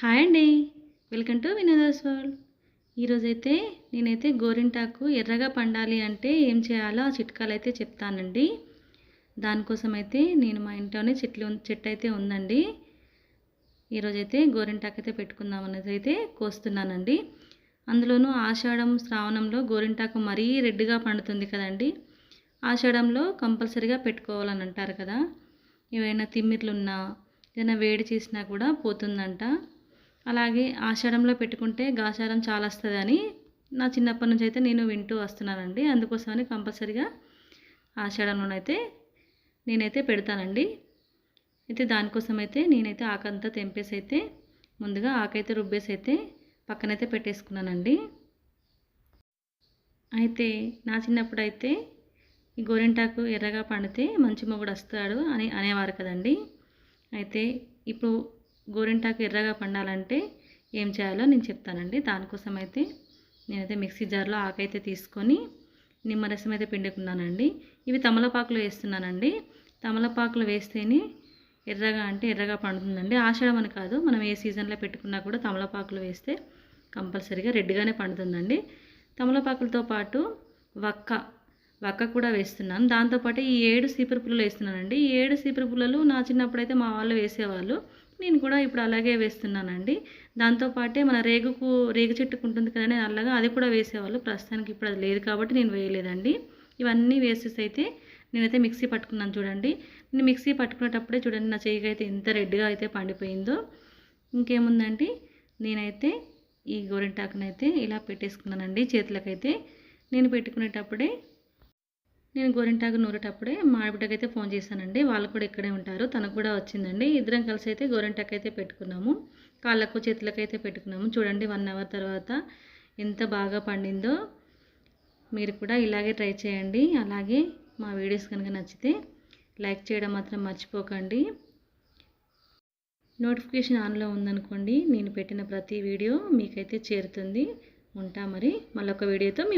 Hi అండి. Welcome to Vinoda's world. ఈరోజైతే నేనైతే గోరింటాకు ఎర్రగా పండాలి అంటే ఏం చేయాలో ఆ చిట్కాలు అయితే చెప్తానండి. దానికోసం అయితే నేను మా ఇంట్లోనే చెట్లు చెట్టు అయితే ఉందండి. ఈరోజైతే గోరింటాకు అయితే పెట్టుకుందాం అనేది అయితే కోస్తున్నానండి. అందులోనూ ఆషాఢం శ్రావణంలో గోరింటాకు మరీ రెడ్గా పండుతుంది కదండి. ఆషాఢంలో కంపల్సరీగా పెట్టుకోవాలని అంటారు కదా. ఏవైనా తిమ్మిర్లున్నా ఏదైనా వేడి చేసినా కూడా పోతుందంట. అలాగే ఆషాఢంలో పెట్టుకుంటే గాషారం చాలా వస్తుందని నా చిన్నప్పటి నుంచి అయితే నేను వింటూ వస్తున్నానండి. అందుకోసమని కంపల్సరీగా ఆషాఢంలోనైతే నేనైతే పెడతానండి. అయితే దానికోసం అయితే నేనైతే ఆకంతా తెంపేసి అయితే ముందుగా ఆకైతే రుబ్బేసి అయితే పక్కనైతే పెట్టేసుకున్నానండి. అయితే నా చిన్నప్పుడు అయితే ఈ గోరింటాకు ఎర్రగా పండితే మంచి మొగుడు వస్తాడు అని అనేవారు కదండి. అయితే ఇప్పుడు గోరింటాకు ఎర్రగా పండాలంటే ఏం చేయాలో నేను చెప్తానండి. దానికోసం అయితే నేనైతే మిక్సీ జార్లో ఆకైతే తీసుకొని నిమ్మరసం అయితే పిండుకున్నానండి. ఇవి తమలపాకులు వేస్తున్నానండి. తమలపాకులు వేస్తేనే ఎర్రగా అంటే ఎర్రగా పండుతుందండి. ఆషాఢం అని కాదు మనం ఏ సీజన్లో పెట్టుకున్నా కూడా తమలపాకులు వేస్తే కంపల్సరీగా రెడ్గానే పండుతుందండి. తమలపాకులతో పాటు వక్క వక్క కూడా వేస్తున్నాను. దాంతోపాటు ఈ ఏడు సీపురు పుల్లలు వేస్తున్నానండి. ఈ ఏడు సీపురు పుల్లలు నా చిన్నప్పుడు అయితే మా వాళ్ళు వేసేవాళ్ళు. నేను కూడా ఇప్పుడు అలాగే వేస్తున్నానండి. దాంతోపాటే మన రేగుకు రేగు చెట్టుకు ఉంటుంది కదండి అలాగా అది కూడా వేసేవాళ్ళు. ప్రస్తుతానికి ఇప్పుడు అది లేదు కాబట్టి నేను వేయలేదండి. ఇవన్నీ వేసేసి అయితే నేనైతే మిక్సీ పట్టుకున్నాను చూడండి. నేను మిక్సీ పట్టుకునేటప్పుడే చూడండి నా చేయికి అయితే ఎంత రెడ్గా అయితే పండిపోయిందో. ఇంకేముందండి? నేనైతే ఈ గోరింటాకునైతే ఇలా పెట్టేసుకున్నానండి. చేతులకైతే నేను పెట్టుకునేటప్పుడే నేను గోరింటాకు నూరేటప్పుడే మా ఆడబిడ్డకైతే ఫోన్ చేశానండి. వాళ్ళు కూడా ఇక్కడే ఉంటారు. తనకు కూడా వచ్చిందండి. ఇద్దరం కలిసి అయితే గోరింటాకు అయితే పెట్టుకున్నాము. కాళ్ళకు చేతులకు అయితే పెట్టుకున్నాము. చూడండి వన్ అవర్ తర్వాత ఎంత బాగా పండిందో మీరు కూడా ఇలాగే ట్రై చేయండి. అలాగే మా వీడియోస్ కనుక నచ్చితే లైక్ చేయడం మాత్రం మర్చిపోకండి. నోటిఫికేషన్ ఆన్లో ఉందనుకోండి నేను పెట్టిన ప్రతి వీడియో మీకైతే చేరుతుంది. ఉంటా మరి మళ్ళొక వీడియోతో మేము